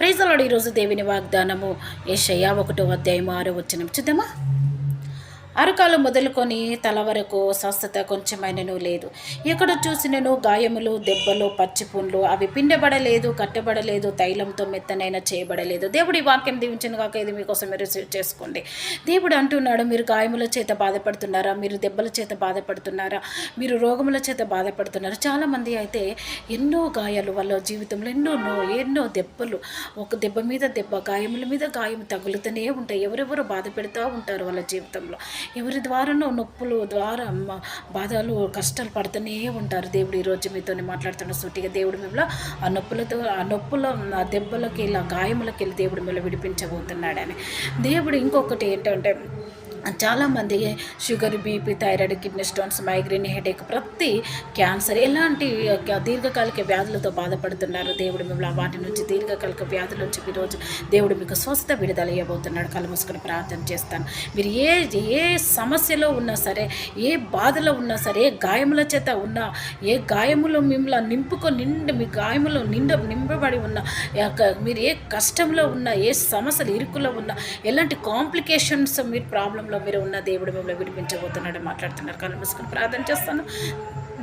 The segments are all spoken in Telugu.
ప్రైజలాడు ఈరోజు దేవుని వాగ్దానము. ఏషయ్య ఒకటో అధ్యాయం ఆరో వచ్చిన చూద్దామా? అరకాలు మొదలుకొని తల వరకు స్వస్థత కొంచెమైనను లేదు. ఎక్కడ చూసినను గాయములు దెబ్బలు పచ్చిపుండ్లు అవి పిండబడలేదు కట్టబడలేదు తైలంతో మెత్తనైనా చేయబడలేదు. దేవుడి వాక్యం దీవించిన కాక ఇది మీకోసం మీరు చేసుకోండి. దేవుడు అంటున్నాడు మీరు గాయముల చేత బాధపడుతున్నారా? మీరు దెబ్బల చేత బాధపడుతున్నారా? మీరు రోగముల చేత బాధపడుతున్నారా? చాలామంది అయితే ఎన్నో గాయాలు వాళ్ళ జీవితంలో ఎన్నో నో- ఎన్నో దెబ్బలు. ఒక దెబ్బ మీద దెబ్బ గాయముల మీద గాయం తగులుతూనే ఉంటాయి. ఎవరెవరు బాధ పెడుతూ ఉంటారు వాళ్ళ జీవితంలో. ఎవరి ద్వారానో నొప్పులు ద్వారా బాధలు కష్టాలు పడుతూనే ఉంటారు. దేవుడు ఈరోజు మీతో మాట్లాడుతున్న సూటిగా దేవుడు మిమ్మల్ని ఆ నొప్పులతో ఆ నొప్పుల ఆ దెబ్బలకి ఇలా గాయములకి వెళ్ళి దేవుడు మిమ్మల్ని విడిపించబోతున్నాడని. దేవుడు ఇంకొకటి ఏంటంటే చాలామంది sugar BP thyroid kidney stones migraine headache ప్రతి క్యాన్సర్ ఎలాంటి దీర్ఘకాలిక వ్యాధులతో బాధపడుతున్నారు? దేవుడు మిమ్మల్ని వాటి నుంచి దీర్ఘకాలిక వ్యాధుల నుంచి ఈరోజు దేవుడు మీకు స్వస్థ విడుదల ఇవ్వబోతున్నాడు. కళ్ళు మూసుకొని ప్రార్థన చేస్తాను. మీరు ఏ ఏ సమస్యలో ఉన్నా సరే ఏ బాధలో ఉన్నా సరే ఏ గాయముల చేత ఉన్నా ఏ గాయములో మిమ్మల్ని నింపుకొని నిండు మీ గాయములో నిండ నింపబడి ఉన్న యొక్క మీరు ఏ కష్టంలో ఉన్నా ఏ సమస్యలు ఇరుకులో ఉన్నా ఎలాంటి కాంప్లికేషన్స్ మీరు ప్రాబ్లంలో మీరు ఉన్న దేవుడు మిమ్మల్ని విడిపించబోతున్నాడు మాట్లాడుతున్నారు. కళ్ళు మూసుకుని ప్రార్థన చేస్తాను.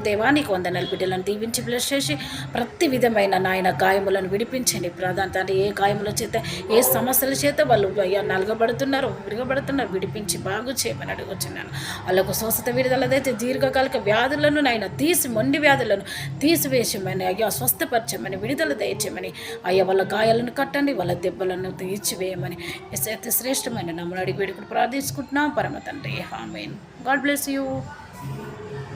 దేవా నీకు వందనాలు బిడ్డలను దీవించి బ్లెస్ చేసి ప్రతి విధమైన నాయన గాయములను విడిపించండి. ప్రధాన తండ్రి ఏ గాయముల చేత ఏ సమస్యల చేత వాళ్ళు అయ్యా నలగబడుతున్నారు విరగబడుతున్నారు విడిపించి బాగు చేయమని అడుగుతున్నాను వాళ్ళకు స్వస్థత విడుదలదైతే దీర్ఘకాలిక వ్యాధులను నాయన తీసి మొండి వ్యాధులను తీసివేసేమని అయ్యా స్వస్థపరచమని విడుదల దయచేయమని అయ్యా వాళ్ళ గాయాలను కట్టండి వాళ్ళ దెబ్బలను తీర్చివేయమని. ఎస్ శ్రేష్టమైన నమ్మని అడిగి వేడుకుని ప్రార్థించుకుంటున్నాం. పరమ తండ్రి. Amen God bless you.